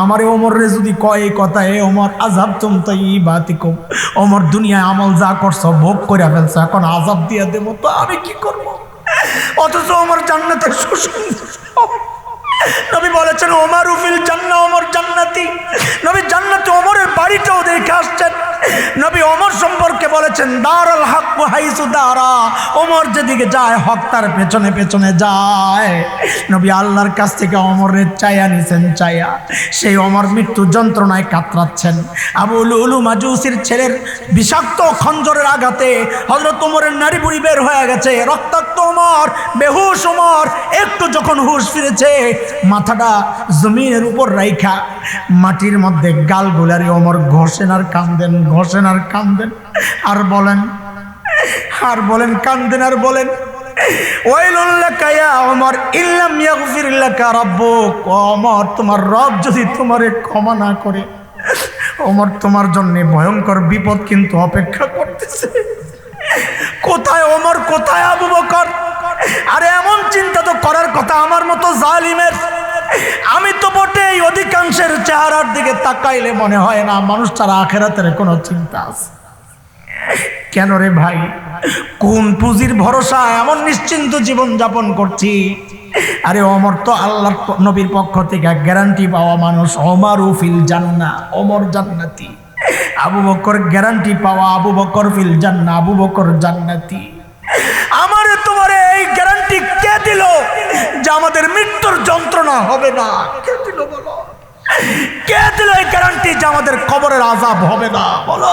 আমারে ওমরে যদি কয় এই কথা, এ ওমর আজাব তুম তাই ই বাতিকম ওমর, দুনিয়ায় আমল যা করছ, ভোগ করে ফেলছে, এখন আজাব দিয়া দেবো, তো আমি কি করব? অথচ ওমর জান্নাতের সুসংবাদ। নবী বলেছেন, ওমর উফিল জান্না, ওমর জান্নাতি। নবী জান্নাতে ওমরের বাড়িটাও দেখে আসছেন। নবী ওমর সম্পর্কে বলেছেন, দারাল হক হাইসু দারা। ওমর যেদিকে যায়, হক তার পেছনে পেছনে যায়। নবী আল্লাহর কাছ থেকে অমরের চায়া নিছেন, চায়া। সেই অমর মৃত্যু যন্ত্রণায় কাতরাচ্ছেন। আবুল উলু মাজুসির ছেলের বিষাক্ত খঞ্জরের আঘাতে হজরত ওমরের নারী বুড়ি বের হয়ে গেছে। রক্তাক্ত ওমর, বেহুশ ওমর, একটু যখন হুশ ফিরেছে, মাথাটা জমিনের উপর রাইখা মাটির মধ্যে গাল গোলারি ওমর ঘষেন কান্দেন ঘষেন কান্দেন, আর বলেন আর বলেন, কান্দেন আর বলেন যদি তোমারে ক্ষমা না করে ওমর তোমার জন্য ভয়ঙ্কর বিপদ কিন্তু অপেক্ষা করতেছে। কোথায় ওমর কোথায় আবু বকর? আরে এমন চিন্তা তো করার কথা আমার মতো জালিমের। আমি তো বটে এই অধিকাংশের চেহারার দিকে তাকাইলে মনে হয় না মানুষ তারা আখেরাতের কোনো চিন্তা আছে। কেন রে ভাই? কোন পুঁজির ভরসা? এমন নিশ্চিন্ত জীবন যাপন করছি। আরে অমর তো আল্লাহর নবীর পক্ষ থেকে গ্যারান্টি পাওয়া মানুষ। অমর ফিল জান্না অমর জান্নাতি। আবু বকর গ্যারান্টি পাওয়া, আবু বকর ফিল জান্না আবু বকর জান্নাতি। আমারে তোমার এই গ্যারান্টি কে দিল? যে আমাদের মৃত্যুর যন্ত্রণা হবে না। কে দিল বলো? কে দিল এই গ্যারান্টি যে আমাদের কবরের আজাব হবে না? বলো।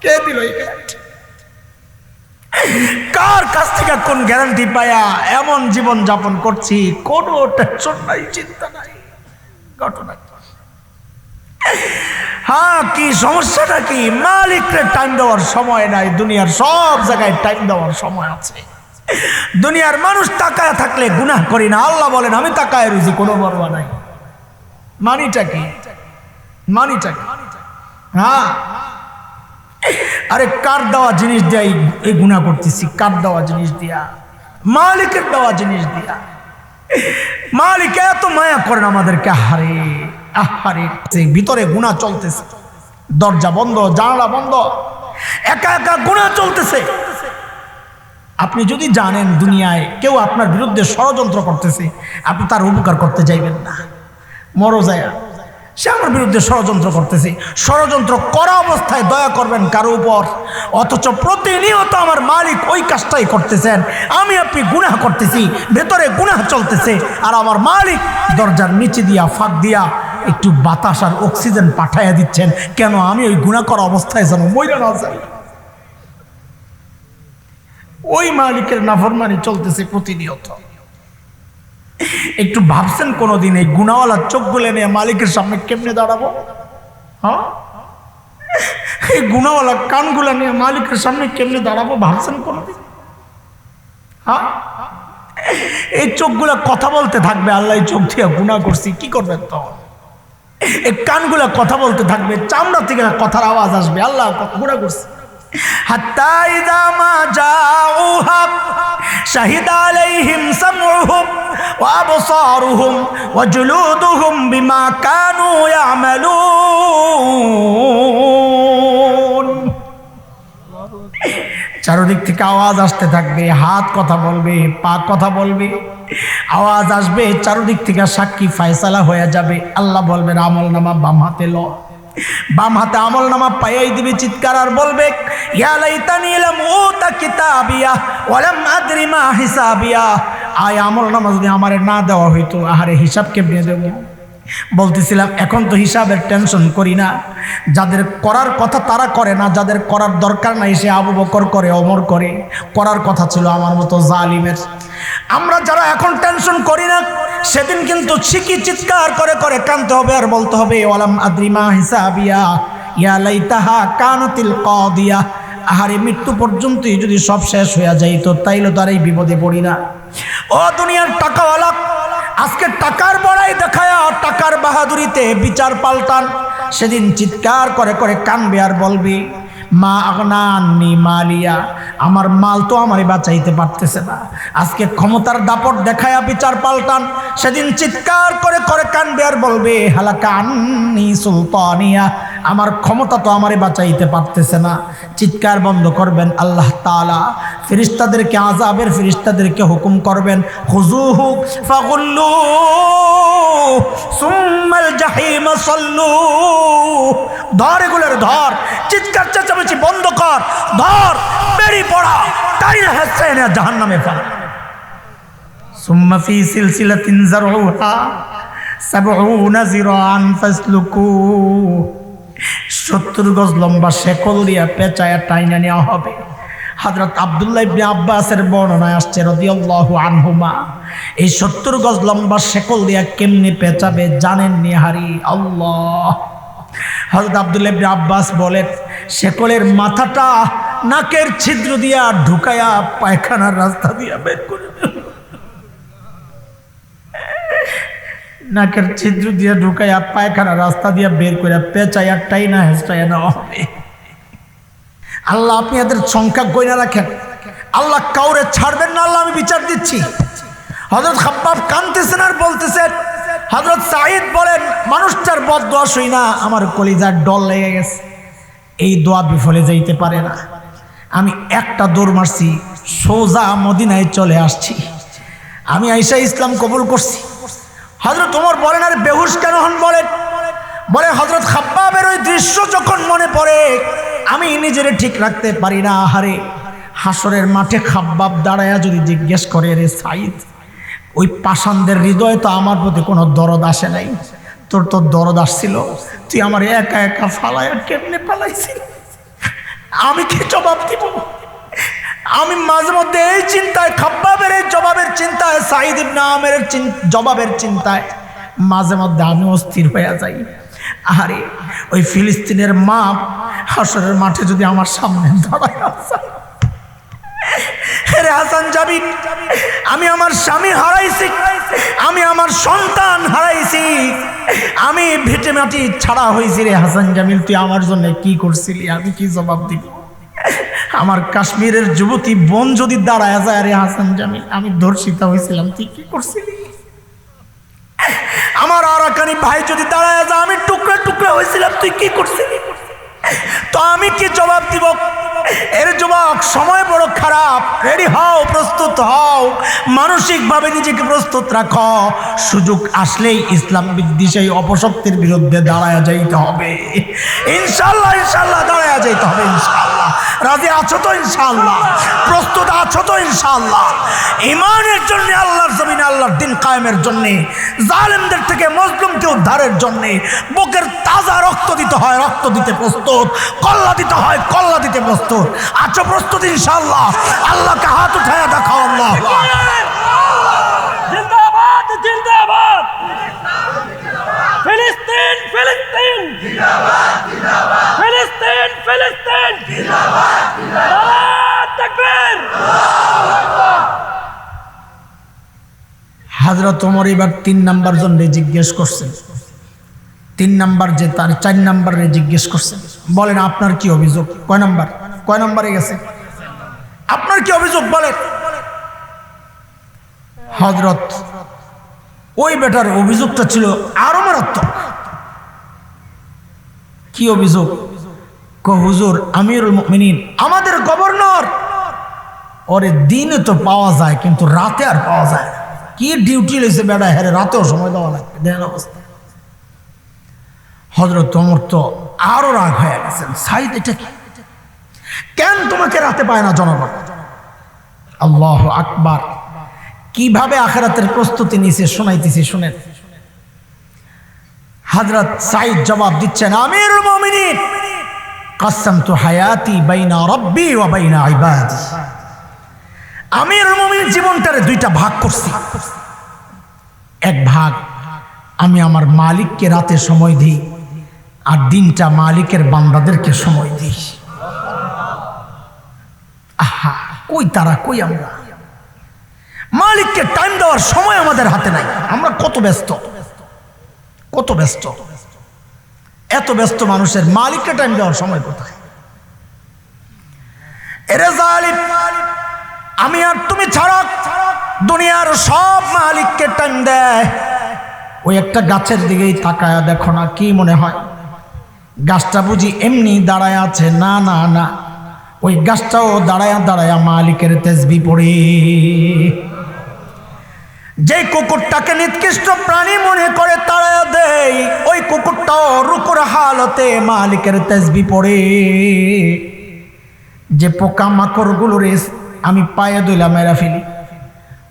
কে দিল এই গ্যারান্টি কার কাছ থেকে কোন গ্যারান্টি পায়া এমন জীবন যাপন করছি? কোনো টেনশন নাই, চিন্তা নাই। ঘটনা? হ্যাঁ কি সমস্যাটা কি? মালিকরে টাইম দেওয়ার সময় নাই, দুনিয়ার সব জায়গায় টাইম দেওয়ার সময় আছে। দুনিয়ার মানুষ তাকায় থাকলে গুনাহ করি না। আল্লাহ বলেন, আমি তাকায় রুজি কোনো বরবা নাই। মানিটা কি? মানিটা কি? হ্যাঁ। আরে, কার দেওয়া জিনিস দিয়া এই- গুণা করতেছি? কার দেওয়া জিনিস দিয়া? মালিকের দেওয়া জিনিস দিয়া। মালিক এত মায়া করেন আমাদেরকে, আহারে আহারে ভিতরে গুণা চলতেছে। দরজা বন্ধ, জানালা বন্ধ। একা একা গুণা চলতেছে। আপনি যদি জানেন দুনিয়ায় কেউ আপনার বিরুদ্ধে ষড়যন্ত্র করতেছে, আপনি তার উপকার করতে যাইবেন না। মরো যায়। সে আমার বিরুদ্ধে ষড়যন্ত্র করতেছে। ষড়যন্ত্র করা অবস্থায় দয়া করবেন কারও উপর। অথচ প্রতিনিয়ত আমার মালিক ওই কাজটাই করতেছেন। আমি আপনি গুনাহ করতেছি, ভেতরে গুনাহ চলতেছে। আর আমার মালিক দরজার নিচে দিয়া, ফাঁক দিয়া একটু বাতাস আর অক্সিজেন পাঠাইয়া দিচ্ছেন। কেন আমি ওই গুনাহ করা অবস্থায় যেন মইরা না যাই? ওই মালিকের নাফরমানি চলতেছে প্রতিনিয়ত। একটু ভাবছেন কোনোদিন এই গুণাওয়ালা চোখগুলো নিয়ে মালিকের সামনে কেমনে দাঁড়াবো? হ্যাঁ? এই গুণাওয়ালা কানগুলো নিয়ে মালিকের সামনে কেমনে দাঁড়াবো ভাবছেন কোনোদিন? হ্যাঁ? এই চোখগুলা কথা বলতে থাকবে, আল্লাহ চোখ দিয়ে গুণা করছি, কি করবেন তখন? এই কানগুলা কথা বলতে থাকবে, চামড়া থেকে কথার আওয়াজ আসবে, আল্লাহ গুণা করছি। কানু চারদিক থেকে আওয়াজ আসতে থাকবে, হাত কথা বলবে, পা কথা বলবে। আওয়াজ আসবে, চারদিক থেকে সাক্ষী ফায়সালা হয়ে যাবে। আল্লাহ বলবেন, আমল নামা বাম হাতে ল বাম হাতে আমল নামা পাইয়াই দিবে চিৎকার আর বলবে আয় আমল নামা যদি আমারে না দেওয়া হইতো, আহারে হিসাব কেমনে দেবো? বলতেছিলাম, এখন তো হিসাবের টেনশন করি না। যাদের করার কথা তারা করে না, যাদের করার দরকার নাই, সে আবু বকর করে অমর করে। করার কথা ছিল আমার মতো জালিমের। আমরা যারা এখন টেনশন করি না, সেদিন কিন্তু শিখি চিৎকার করে করে কানতে হবে আর বলতে হবে, ওয়ালাম আদ্রিমা হিসাবিয়া, ইয়া লাইতাহা কানাতিল কাদিয়া। আহারে, মৃত্যু পর্যন্তই যদি সব শেষ হয়ে যাইতো, তাইলে তো আর এই বিপদে পড়ি না। ও দুনিয়ার টাকাওয়ালা আজকে টাকার বড়াই দেখায় টাকার বাহাদুরিতে বিচার পাল্টান। সেদিন চিৎকার করে করে কানবে আর বলবে মা আগনানি মালিয়া, আমার মাল তো আমারই বাঁচাইতে পারতেছে না। আজকে ক্ষমতার দাপট দেখায়া বিচার পাল্টান, সেদিন চিৎকার করে করে কানবে আর বলবে, হালাকা আন্নি সুলতানিয়া, আমার ক্ষমতা তো আমারে বাঁচাইতে পারতেছে না। চিৎকার বন্ধ করবেন আল্লাহ তাআলা। ফিরিস্তাদেরকে আজাবের ফিরিস্তাদেরকে হুকুম করবেন হুজুহু ফাগুল্লু জাহিম সল্লু। ধর এগুলোর, ধর। চিৎকার, চেঁচামেচি বন্ধ কর। ধর, বেরি পড়া। তাই না হচ্ছে না জাহান নামে ফেলা। সুম্মা ফি সিলসিলাতিন জারউহা, সাবউনা জিরান ফাসলুকু। সত্তর গজ লম্বা শেকল দিয়া পেঁচায়া টাইনা নেওয়া হবে। হযরত আব্দুল্লাহ ইবনে আব্বাসের বর্ণনায় আসছে রাদিয়াল্লাহু আনহুমা, এই সত্তর গজ লম্বা শেকল দিয়া কেমনে পেঁচাবে জানেন নিহারি আল্লাহ। হযরত আব্দুল্লাহ ইবনে আব্বাস বলেন, শেকলের মাথাটা নাকের ছিদ্র দিয়া ঢুকায়া পায়খানার রাস্তা দিয়া বের করে নাকের ছিদ্র দিয়ে ঢুকাইয়া পায়খানা রাস্তা দিয়ে বের করে পেঁচাইয়া টাইনা হেঁচাইয়া নেওয়া হবে। আল্লাহ, আপনি এদের সংখ্যা গইনা রাখেন। আল্লাহ কাউরে ছাড়বেন না, আল্লাহ আমি বিচার দিচ্ছি। হজরত খাব্বাব কানতেছেন আর বলতেছেন হজরত সাঈদ বলেন, মানুষটার বদ দোয়া শুই না, আমার কলিজার ডল লেগে গেছে। এই দোয়া বিফলে যাইতে পারে না। আমি একটা দৌড় মারছি, সোজা মদিনায় চলে আসছি। আমি আইসা ইসলাম কবুল করছি। হজরত তোমার বলেন, আর বেহুশ কেন হন? বলেন বলে হজরত খাব্বাবের ওই দৃশ্য যখন মনে পড়ে, আমি নিজেরে ঠিক রাখতে পারি না, আহারে। হাসরের মাঠে খাব্বাব দাঁড়ায়া যদি জিজ্ঞেস করে, রে সাইদ ওই পাষাণদের হৃদয়ে তো আমার প্রতি কোনো দরদ আসে নাই? তোর তো দরদ আসছিল, তুই আমার একা একা ফালায়া কেমনে পালাইছিস আমি কি জবাব দিব? আমি মাঝে মধ্যে এই চিন্তায়, খাব্বাবের এই জবাবের চিন্তায় সাইদ ইবনে আমের জবাবের চিন্তায় মাঝে মধ্যে আমি অস্থির হয়ে যাই। আরে ওই ফিলিস্তিনের মা হাসরের মাঠে যদি আমার সামনে দাঁড়ায় রে হাসান যাবি আমি আমার স্বামী হারাইছি, আমি আমার সন্তান হারাইছি, আমি ভিটে মাটি ছাড়া হয়েছি রে হাসান জামিল, তুই আমার জন্য কি করছিলি? আমি কি জবাব দিব? আমার কাশ্মীরের যুবতী বোন যদি দাঁড়ায় যায় রে হাসান জামিল, আমি ধর্ষিতা হয়েছিলাম, তুই কি করছিলি? আমার আরাকানি ভাই যদি দাঁড়ায় যায়, আমি টুকরা হয়েছিলাম, তুই কি করছিলি? তো আমি কি জবাব দিব? এর যুবক সময় বড় খারাপ। রেডি হও, প্রস্তুত হও। মানসিকভাবে নিজেকে প্রস্তুত রাখো। সুযোগ আসলেই ইসলাম বিদ্বেষী অপশক্তির বিরুদ্ধে দাঁড়ায় যাইতে হবে। ইনশাল্লাহ ইনশাল্লাহ, দাঁড়ায় যাইতে হবে, ইনশাল্লাহ। রাজি আছো তো ইনশাল্লাহ প্রস্তুত আছো তো ইনশাল্লাহ ইমানের জন্য আল্লাহর জমিনে আল্লাহর দিন কায়েমের জন্য, জালেমদের থেকে মজলুমকে উদ্ধারের জন্য বুকের তাজা রক্ত দিতে হয়, রক্ত দিতে প্রস্তুত, কল্লা দিতে হয়, কল্লা দিতে প্রস্তুত। আছো প্রস্তুত ইনশাল্লাহ আল্লাহকে হাত উঠায় দেখাও আল্লাহ। জিন্দাবাদ জিন্দাবাদ। ফিলিস্তিন ফিলিস্তিন। ফিলিস্তিন ফিলিস্তিন হাজরত ওমর এবার তিন নাম্বার জনরে জিজ্ঞেস করছেন তিন নাম্বার যে তার চার নাম্বারে জিজ্ঞেস করছেন বলেন, আপনার কি অভিযোগ? কয় নাম্বার? কয় নাম্বারে গেছে? আপনার কি অভিযোগ? বলেন। হজরত, ওই বেটার অভিযোগটা ছিল আরও মারাত্মক। কি অভিযোগ? হুজুর, আমিরুল মুমিনিন, আমাদের গভর্নর। ওরে দিনে তো পাওয়া যায়, কিন্তু রাতে আর পাওয়া যায় না। কি ডিউটি লইছে বেড়া হ্যাঁ রাতেও সময় দেওয়া লাগবে, দেন অবস্থা। হজরত তোমর তো আরও রাগ হয়ে গেছেন, সাইদ, এটা কি? কেন তোমাকে রাতে পায় না, জনগণ? আল্লাহ আকবার। কীভাবে আখেরাতের প্রস্তুতি নিছে, শোনাইতেছি, শুনেন। হজরত সাইদ জবাব দিচ্ছেন, আমিরুল মুমিনিন কাসামতু হায়াতি বাইনা রব্বি ওয়া বাইনা ইবাদি। আমির মুমিন জীবনটারে দুইটা ভাগ করছি। এক ভাগ আমি আমার মালিককে রাতে সময় দিই আর দিনটা মালিকের বান্দাদেরকে সময় দিই। আহা, কই তারা, কই আমরা? মালিককে টাইম দেওয়ার সময় আমাদের হাতে নাই। আমরা কত ব্যস্ত কত ব্যস্ত। এত ব্যস্ত মানুষের মালিকটা টাইম দেওয়ার সময় কোথায়? এরে আমি আর তুমি ছাড়া দুনিয়ার সব মালিককে টাইম দেয়। ওই একটা গাছের দিকেই তাকায়া দেখো না কি মনে হয়। গাছটা বুঝি এমনি দাঁড়ায় আছে। না না না। ওই গাছটাও দাঁড়ায়া দাঁড়ায়া মালিকের তেজবি পড়ে। যে কুকুরটাকে নিকৃষ্ট প্রাণী মনে করে তারা দেয়, ওই কুকুরটাও রুকুর হালতে মালিকের তেজবি পড়ে। যে পোকা মাকড়গুলোরে আমি পায়ে দইলা মেরা ফেলি,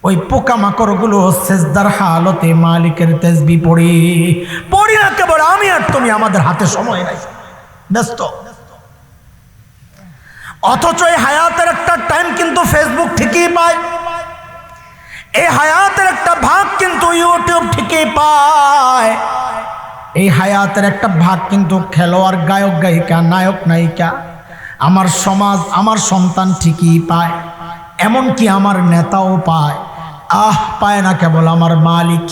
ওই পোকা মাকড়গুলো সেজদার হালতে মালিকের তেজবি পড়ে। পড়ি না কেবল আমি আর তুমি, আমাদের হাতে সময় নাই। ব্যস্ত। অথচ এই হায়াতের একটা টাইম কিন্তু ফেসবুক ঠিকই পায়। এই হায়াতের একটা ভাগ কিন্তু ইউটিউব ঠিকই পায়। এই হায়াতের একটা ভাগ কিন্তু খেলোয়াড়, গায়ক, গায়িকা, নায়ক, নায়িকা, আমার সমাজ, আমার সন্তান ঠিকই পায়। এমনকি আমার নেতাও পায়। আহ, পায় না কেবল আমার মালিক।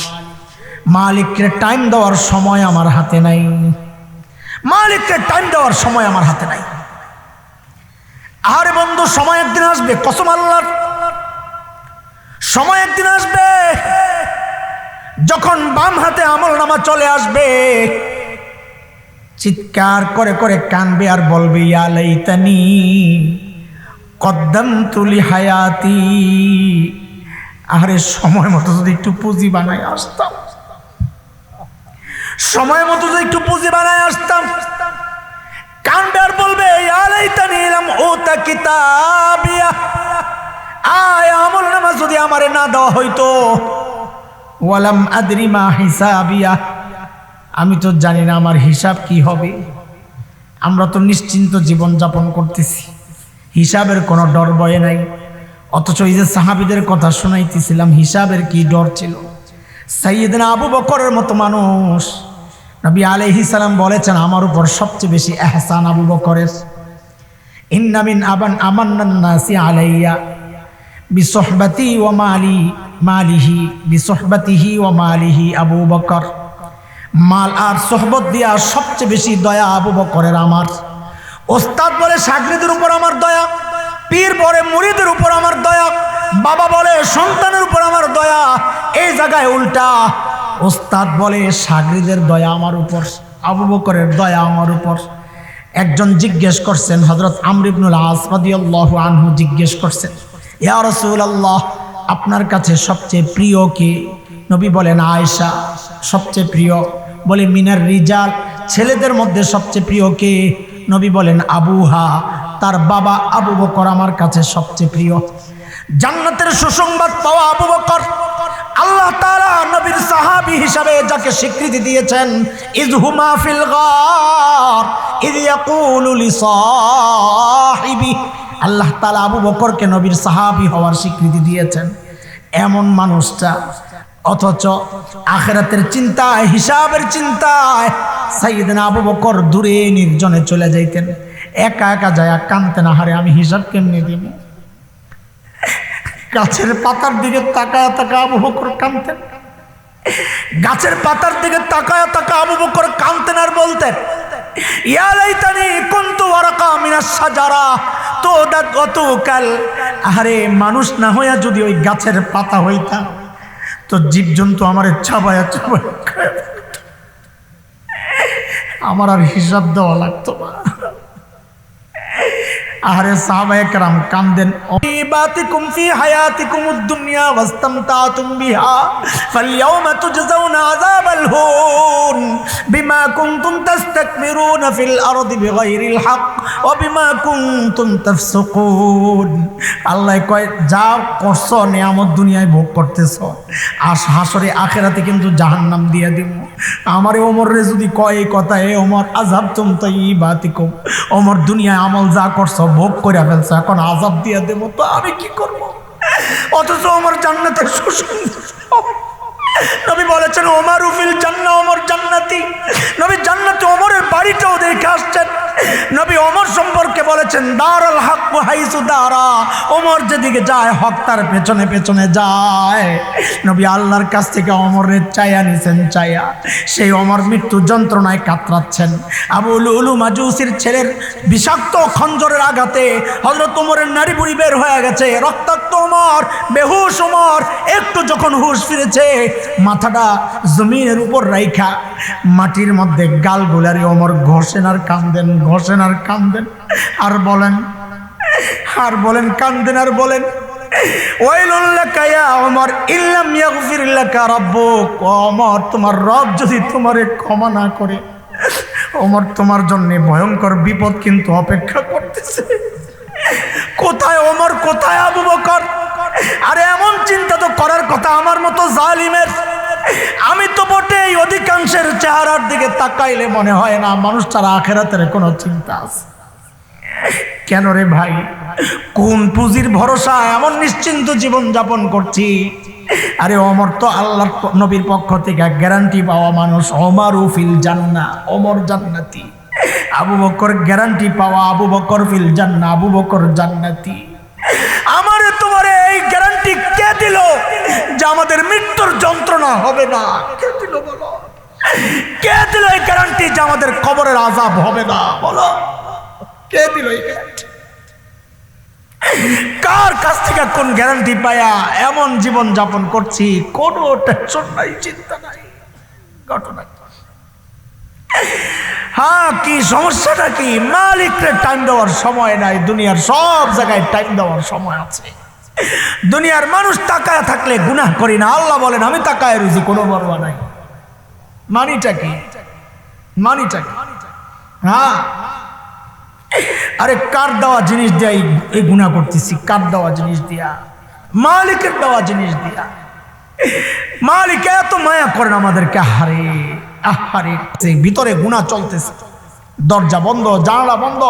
মালিককে টাইম দেওয়ার সময় আমার হাতে নাই। মালিককে টাইম দেওয়ার সময় আমার হাতে নাই। আরে বন্ধু, সময় একদিন আসবে, কসম আল্লাহর। সময় একদিন আসবে, যখন বাম হাতে আমল নামা চলে আসবে। চিৎকার করে করে কানবে আর বলবে ইয়ালাইতানি কদ্দম তুলি হায়াতি আরে সময় মতো যদি একটু পুঁজি বানায় আসতাম। সময় মতো যদি একটু পুঁজি বানায় আসতাম। কানবে আর বলবে ইয়ালাইতানি ইলাম ওতা কিতাবিয়া। আয়, আমল নামা যদি আমারে না দেওয়া হইতো। ওয়ালাম আদরিমা হিসাবিয়া। আমি তো জানি না আমার হিসাব কি হবে। আমরা তো নিশ্চিন্ত জীবন যাপন করতেছি। হিসাবের কোনো ডর বয়ে নাই। অথচ এই যে সাহাবিদের কথা শোনাইতেছিলাম, হিসাবের কি ডর ছিল? সাইয়েদিন আবু বকরের মতো মানুষ। নবী আলাইহিস সালাম বলেছেন, আমার উপর সবচেয়ে বেশি এহসান আবু বকরের। ইন্নামিন আবান আমান্নান নাসি আলাইয়া। বিসহবাতি ও মালি, মালিহি, বিসহবাতিহি ও মালিহি আবু বকর। মাল আর সোহবত দিয়া সবচেয়ে বেশি দয়া আবু বকরের আমার। ওস্তাদ বলে সাগরিদের উপর আমার দয়া, পীর বলে মুরিদের উপর আমার দয়া, বাবা বলে সন্তানের উপর আমার দয়া, এই জায়গায় উল্টা। ওস্তাদ বলে সাগরিদের দয়া আমার উপর, আবু বকরের দয়া আমার উপর। একজন জিজ্ঞেস করছেন হজরত আমরিবনুল আসমাদিয়াল্লাহ আনহু জিজ্ঞেস করছেন আপনার কাছে সবচেয়ে প্রিয় কে? নবী বলেন, আয়েশা, সবচেয়ে প্রিয়। বলে, মিনার রিজাল, ছেলেদের মধ্যে সবচেয়ে প্রিয় কে? নবী বলেন, আবুহা, তার বাবা আবু বকর আমার কাছে সবচেয়ে প্রিয়। জান্নাতের সুসংবাদ পাওয়া আবু বকর। আল্লাহ তাআলা নবীর সাহাবী হিসাবে যাকে স্বীকৃতি দিয়েছেন ইজহুমা ফিল গার, ইদ ইয়াকুলু লিসাহিবি আল্লাহ তালা আবু বকরকে নবীর সাহাবী হওয়ার স্বীকৃতি দিয়েছেন। এমন মানুষটা, অথচ আখেরাতের চিন্তায়, হিসাবের চিন্তায় সাইয়েদনা আবু বকর দূরে নির্জনে চলে যাইতেন। একা একা যায় কানতেন হারে আমি হিসাব কেমনি দিব? গাছের পাতার দিকে তাকায় তাকা আবু বকর কানতেন। গাছের পাতার দিকে তাকায় তাকা আবু বকর কানতেন আর বলতেন ইয়ালাইতানি কুনতু সাজারা, তো গতকাল। আরে মানুষ না হইয়া যদি ওই গাছের পাতা হইতা, তো জীবজন্তু আমার ছাবায়া আমার আর হিসাব দেওয়া লাগতো না। আরে সাহাবায়ে কেরাম কান্দেন বাতিকুম ফি হায়াতিকুম দুনিয়া ওয়াস্তামতাতুম বিহা, ফালইয়াউমা তুজজাউনা আযাবাল হুন, বিমা কুনতুম তাস্তাকবিরুনা ফিল আরদি বিগাইরিল হক, ওয়া বিমা কুনতুম তাফসুকুন। আল্লাহ কয়, যা করছ, নিয়ামত দুনিয়ায় ভোগ করতেছো আর হাসরে আখেরাতে কিন্তু জাহান্নাম দিয়ে দিব। আমারে ওমরে যদি কয় এই কথা, এ ওমর আজাব তুম তাই বাতিকুম ওমর, দুনিয়ায় আমল যা করছ ভোগ করে ফেলছে। এখন আজাব দিয়ে দেবো তো আমি কি করব? অথচ আমার জান্নাতের সুসংবাদ নবী বলেছেন, ওমার উফিল জান্না ওমর জান্নাতি। নবী জান্নাতে ওমরের বাড়িটাও দেখে আসছেন। নবী ওমর সম্পর্কে বলেছেন দার আল হক হাইসু দাঁড়া ওমর যেদিকে যায়, হক তার পেছনে পেছনে যায়। নবী আল্লাহর কাছ থেকে অমরের চায়া নিছেন, চায়া। সেই অমর মৃত্যু যন্ত্রণায় কাতরাচ্ছেন। আবু লুলু মাজুসির ছেলের বিষাক্ত খঞ্জরের আঘাতে হজরত ওমরের নারী বুড়ি বের হয়ে গেছে। রক্তাক্ত ওমর, বেহুশ ওমর, একটু যখন হুশ ফিরেছে মাথাটা জমিনের উপর রাইখা, মাটির মধ্যে গাল গোলারি অমর, ঘষেন আর কান্দেন, ঘষেন আর কান্দেন, আর বলেন আর বলেন, কান্দেন আর বলেন তোমার রব যদি তোমারে ক্ষমা না করে ওমর তোমার জন্য ভয়ঙ্কর বিপদ কিন্তু অপেক্ষা করতেছে। কোথায় অমর, কোথায় আবু বকর? আরে এমন চিন্তা তো করার কথা আমার মতো জালিমের। আমি তো বটেই অধিকাংশের চেহারার দিকে তাকাইলে মনে হয় না মানুষ তারা আখেরাতের কোনো চিন্তা আছে। কেন রে ভাই? কোন পুঁজির ভরসা এমন নিশ্চিন্ত জীবন যাপন করছি? আরে অমর তো আল্লাহ নবীর পক্ষ থেকে গ্যারান্টি পাওয়া মানুষ। অমর ফিল জান্না অমর জান্নাতি। আবু বকর গ্যারান্টি পাওয়া আবু বকর ফিল জান্না আবু বকর জান্নাতি আমারে তোমারে এই গ্যারান্টি কে দিল যে আমাদের মৃত্যুর যন্ত্রণা হবে না। কে দিল বলো? কে দিল এই গ্যারান্টি যে আমাদের কবরের আজাব হবে না? বলো। কে দিল এই গ্যারান্টি কার কাছ থেকে কোন গ্যারান্টি পায়া? এমন জীবন যাপন করছি, কোনো টেনশন নাই, চিন্তা নাই, ঘটনা হ্যাঁ কি সমস্যাটা কি? মালিককে টাইম দেওয়ার সময় নাই, দুনিয়ার সব জায়গায় টাইম দেওয়ার সময় আছে। দুনিয়ার মানুষ তাকায় থাকলে গুনাহ করি না। আল্লাহ বলেন, আমি তাকায় রুজি, কোনো বর্বা নাই। মানিটা কি? মানিটা কি? হ্যাঁ। আরে কার দেওয়া জিনিস দিয়া এই- গুণা করতেছি? কার দেওয়া জিনিস দিয়া? মালিকের দেওয়া জিনিস দিয়া। মালিক এত মায়া করেন আমাদেরকে, আহারে সেই ভিতরে গুণা চলতেছে। দরজা বন্ধ, জানালা বন্ধ।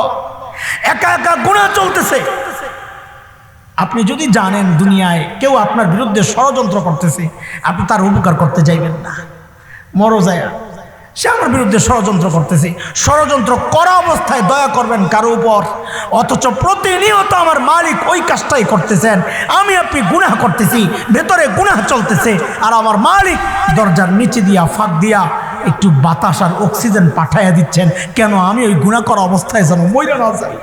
একা একা গুণা চলতেছে। আপনি যদি জানেন দুনিয়ায় কেউ আপনার বিরুদ্ধে ষড়যন্ত্র করতেছে, আপনি তার উপকার করতে যাইবেন না। মরো যায়। সে আমার বিরুদ্ধে ষড়যন্ত্র করতেছে। ষড়যন্ত্র করা অবস্থায় দয়া করবেন কারও উপর। অথচ প্রতিনিয়ত আমার মালিক ওই কাজটাই করতেছেন। আমি আপনি গুনাহ করতেছি, ভেতরে গুনাহ চলতেছে। আর আমার মালিক দরজার নিচে দিয়া, ফাঁক দিয়া একটু বাতাস আর অক্সিজেন পাঠাইয়া দিচ্ছেন। কেন আমি ওই গুনাহ করা অবস্থায় যেন মইরা না যাই?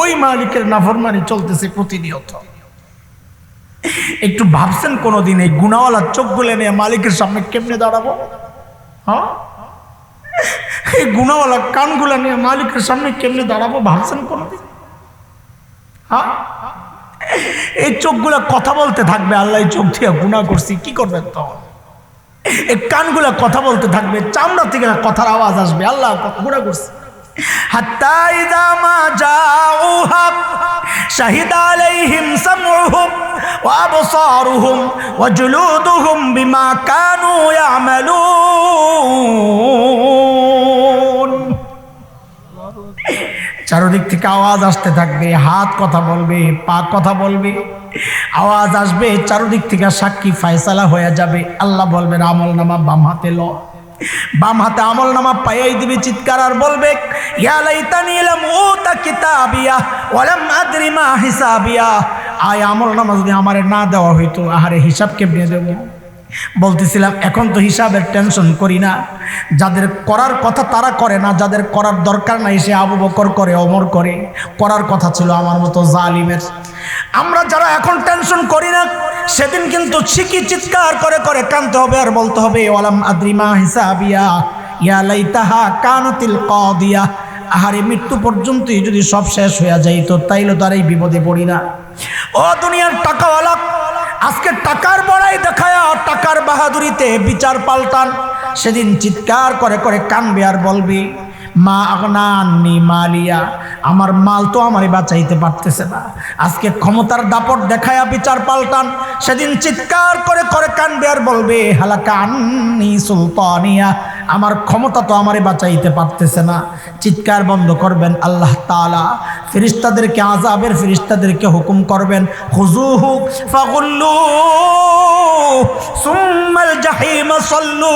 ওই মালিকের নাফরমানি চলতেছে প্রতিনিয়ত। একটু ভাবছেন কোনোদিন এই গুণাওয়ালা চোখগুলো নিয়ে মালিকের সামনে কেমনে দাঁড়াবো? হ্যাঁ? এই গুণাওয়ালা কানগুলো নিয়ে মালিকের সামনে কেমনে দাঁড়াবো ভাবছেন কোনোদিন? হ্যাঁ? এই চোখগুলা কথা বলতে থাকবে, আল্লাহ চোখ দিয়ে গুণা করছি, কি করবেন তখন? এই কানগুলা কথা বলতে থাকবে, চামড়া থেকে কথার আওয়াজ আসবে, আল্লাহ গুণা করছি। কানু চারদিক থেকে আওয়াজ আসতে থাকবে, হাত কথা বলবে, পা কথা বলবে। আওয়াজ আসবে, চারদিক থেকে সাক্ষী ফায়সালা হয়ে যাবে। আল্লাহ বলবেন, আমল নামা বাম হাতে ল। বাম হাতে আমল নামা পাইয়াই দিবে চিৎকার আর বলবে আয় আমল নামা যদি আমারে না দেওয়া হইতো, আহারে হিসাব কেমনে দেবো? বলতেছিলাম, এখন তো হিসাবের টেনশন করি না। যাদের করার কথা তারা করে না, যাদের করার দরকার নাই, সে আবু বকর করে অমর করে। করার কথা ছিল আমার মতো জালিমের। আমরা যারা এখন টেনশন করি না সেদিন কিন্তু ঠিকই চিৎকার করে করে কানতে হবে আর বলতে হবে, ওয়ালাম আদ্রিমা হিসাবিয়া, ইয়া লাইতাহা কানাতিল কাদিয়া। আহারে, মৃত্যু পর্যন্তই যদি সব শেষ হয়ে যাইতো, তাইলে তো আর এই বিপদে পড়ি না। ও দুনিয়ার টাকাওয়ালা, আজকে টাকার বড়াই দেখায় টাকার বাহাদুরিতে বিচার পাল্টান। সেদিন চিৎকার করে করে কানবে আর বলবি মা আগনানি মালিয়া, আমার মাল তো আমারই বাঁচাইতে পারতেছে না। আজকে ক্ষমতার দাপট দেখায়া বিচার পাল্টান, সেদিন চিৎকার করে করে কানবে আর বলবে হালাকা আন্নি সুলতানিয়া, আমার ক্ষমতা তো আমারে বাঁচাইতে পারতেছে না। চিৎকার বন্ধ করবেন আল্লাহ তালা ফিরিস্তাদেরকে আজাবের ফিরিস্তাদেরকে হুকুম করবেন হুজুহু ফাগুল্লু সুম্মাল জাহিম, সল্লু।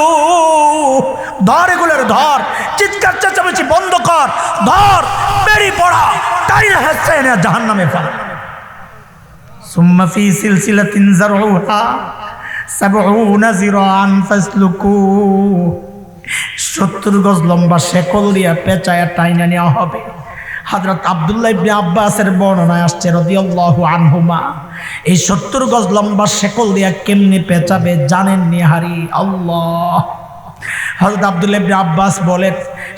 ধর এগুলোর, ধর। চিৎকার, চেঁচামেচি বন্ধ কর। ধর, বেরি পড়া। তাই না না জাহান নামে ফেলা সুম্মা ফি সিলসিলাতিন জারউহা, সাবউনা সত্তর গজ লম্বা শেকল দিয়া পেঁচায়া টাইনা নেওয়া হবে। হজরত আবদুল্লাহ ইবনে আব্বাসের বর্ণনায় আসছে রদিয়াল্লাহু আনহুমা, এই সত্তর গজ লম্বা শেকল দিয়া কেমনে পেঁচাবে জানেন নিহারি আল্লাহ। হজরত আবদুল্লাহ ইবনে আব্বাস বলেন,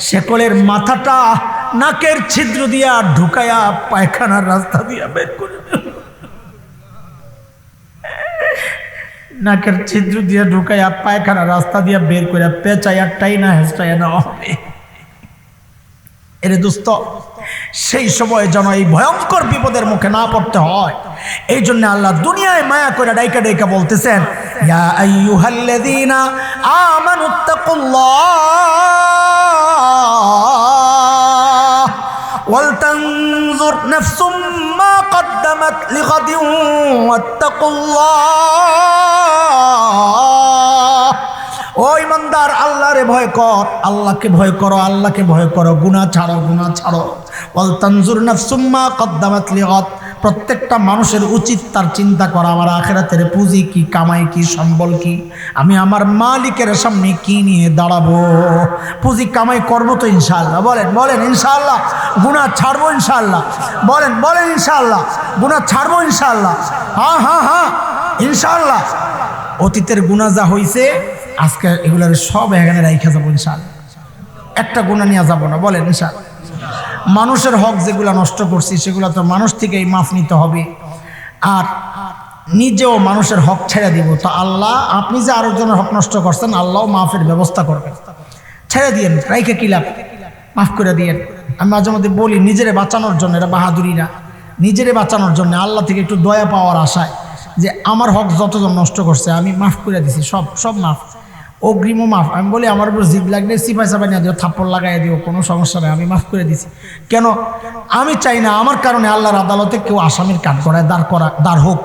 শেকলের মাথাটা নাকের ছিদ্র দিয়া ঢুকায়া পায়খানার রাস্তা দিয়া বের করে নাকের ছিদ্র দিয়ে ঢুকাইয়া পায়খানা রাস্তা দিয়ে বের করে পেঁচাইয়া টাইনা হেঁচাইয়া নেওয়া হবে। এরে দোস্ত সেই সময় যেন এই ভয়ঙ্কর বিপদের মুখে না পড়তে হয় এই জন্য আল্লাহ দুনিয়ায় মায়া করে ডাইকা ডাইকা বলতেছেন ইয়া আইয়ুহাল্লাযীনা আমানুত্তাকুল্লাহ ولتنظر نفس ما قدمت لغد واتقوا الله ও ইমানদার, আল্লাহরে ভয় কর। আল্লাহকে ভয় করো, আল্লাহকে ভয় করো, গুনাহ ছাড়ো গুনাহ ছাড়ো। ওয়াল তানজুর নাফসুম্মা কদ্দামাত প্রত্যেকটা মানুষের উচিত তার চিন্তা করা, আমার আখেরাতের পুঁজি কি, কামাই কি, সম্বল কি, আমি আমার মালিকের সামনে কি নিয়ে দাঁড়াবো? পুঁজি কামাই করব তো ইনশাল্লাহ বলেন বলেন ইনশাল্লাহ গুনাহ ছাড়বো ইনশাল্লাহ বলেন বলেন ইনশাল্লাহ গুনাহ ছাড়বো ইনশাল্লাহ হ্যাঁ হ্যাঁ হ্যাঁ। ইনশাল্লাহ অতীতের গুনাহ যা হইছে আজকে এগুলার সব এখানে রাইখা যাব ইনশাল্লাহ একটা গুণা নিয়ে যাব না, বলেন ইনশাল্লাহ মানুষের হক যেগুলো নষ্ট করছি, সেগুলো তো মানুষ থেকেই মাফ নিতে হবে। আর নিজেও মানুষের হক ছেড়ে দিব। তো আল্লাহ, আপনি যে আরেকজনের হক নষ্ট করছেন আল্লাহ মাফের ব্যবস্থা করবেন। ছেড়ে দিয়েন, রাইখে কি লাভ? মাফ করে দিয়েন। আমি মাঝে মধ্যে বলি, নিজেরে বাঁচানোর জন্য, এটা বাহাদুরি না নিজেরে বাঁচানোর জন্য, আল্লাহ থেকে একটু দয়া পাওয়ার আশায় যে আমার হক যতজন নষ্ট করছে, আমি মাফ করে দিছি, সব সব মাফ। অগ্রিমও মাফ। আমি বলি, আমার উপর জিদ লাগলে সিপাই সাপাই না দিও, থাপ্পড় লাগাই দিও, কোনো সমস্যা নেই, আমি মাফ করে দিছি। কেন? আমি চাই না, আমার কারণে আল্লাহর আদালতে কেউ আসামির কাঠ করায়, দাঁড় করা, দাঁড় হোক।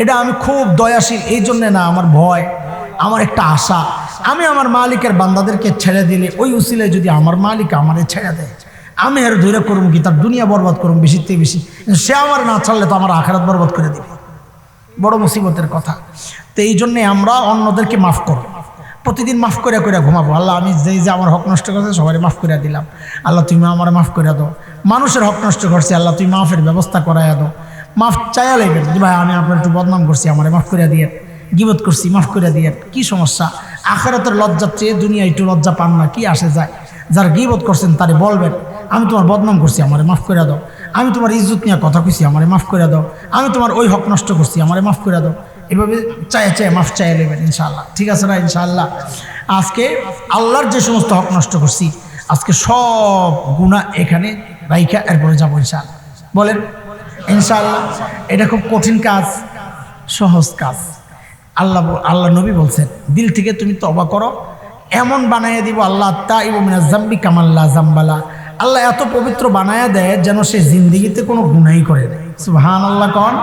এটা আমি খুব দয়াশীল, এই জন্যে না, আমার ভয়, আমার একটা আশা। আমি আমার মালিকের বান্দাদেরকে ছেড়ে দিলে, ওই উসিলায় যদি আমার মালিক আমারে ছেড়ে দেয়, আমি আর ধরে করুম কি, তার দুনিয়া বরবাদ করুম বেশি থেকে বেশি? সে আমার না ছাড়লে তো আমার আখেরাত বরবাদ করে দিবে। বড় মুসিবতের কথা। তো এই জন্যে আমরা অন্যদেরকে মাফ করব। প্রতিদিন মাফ করে করে ঘুমাবো। আল্লাহ, আমি যেই যে আমার হক নষ্ট করছে সবাই মাফ করে দিলাম। আল্লাহ, তুমি আমার মাফ করে দাও। মানুষের হক নষ্ট করছে, আল্লাহ, তুমি মাফের ব্যবস্থা করাইয়া দাও। মাফ চাইয়া লাগবেন যে ভাই, আমি আপনার একটু বদনাম করছি, আমার মাফ করে দিয়ে গিবত করছি, মাফ করে দিয়ে কি সমস্যা? আখেরাতের লজ্জার চেয়ে দুনিয়া একটু লজ্জা পান না, কি আসে যায়? যারা গিবত করছেন, তারে বলবেন, আমি তোমার বদনাম করছি, আমারে মাফ করে দাও। আমি তোমার ইজ্জত নিয়ে কথা কইছি, আমারে মাফ করে দাও। আমি তোমার ওই হক নষ্ট করছি, আমারে মাফ করে দাও। এভাবে চায় চায় মাফ চায় নেবেন ইনশাল্লাহ ঠিক আছে না ইনশাল্লাহ আজকে আল্লাহর যে সমস্ত হক নষ্ট করছি, আজকে সব গুণা এখানে রাইখা এরপরে যাব ইনশাল্লাহ বলেন ইনশাল্লাহ এটা খুব কঠিন কাজ, সহজ কাজ। আল্লাহ আল্লাহ নবী বলছেন, দিল থেকে তুমি তবা করো, এমন বানাইয়া দিব আল্লাহ তা ইবমিনা জাম্বি কামাল্লা জাম্বালা। আল্লাহ এত পবিত্র বানায়া দেয় যেন সে জিন্দিগিতে কোনো গুণাই করে দেয় সুহান আল্লাহ কন।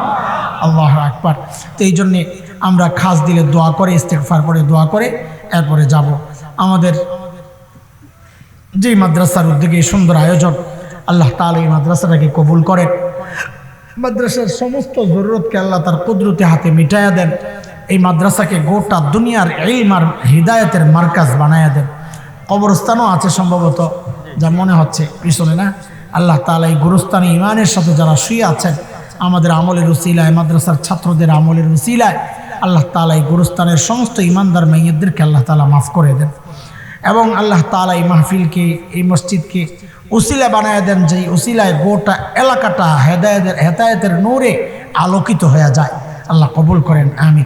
আল্লাহ আকবার। তো এই জন্যে আমরা খাস দিলে দোয়া করে ইস্তেকফার করে দোয়া করে, এরপরে যাব। আমাদের যেই মাদ্রাসার উদ্যোগে সুন্দর আয়োজন, আল্লাহ তাআলা এই মাদ্রাসাটাকে কবুল করেন। মাদ্রাসার সমস্ত জরুরতকে আল্লাহ তার কুদরতি হাতে মিটাইয়া দেন। এই মাদ্রাসাকে গোটা দুনিয়ার ইলম আর হৃদায়তের মার্কাজ বানায়া দেন। কবরস্থানও আছে সম্ভবত, যা মনে হচ্ছে, পিছনে না? আল্লাহ তাআলা এই গুরুস্থানে ইমানের সাথে যারা শুয়ে আছেন, আমাদের আমলের উসিলায়, মাদ্রাসার ছাত্রদের আমলের উসিলায়, আল্লাহ তাআলা এই গুরুস্থানের সমস্ত ইমানদার মেয়েদেরকে আল্লাহ তালা মাফ করে দেন। এবং আল্লাহ তাআলা এই মাহফিলকে, এই মসজিদকে উসিলা বানায় দেন যে উসিলায় গোটা এলাকাটা হেদায়তের হেদায়তের নূরে আলোকিত হয়ে যায়। আল্লাহ কবুল করেন, আমিন।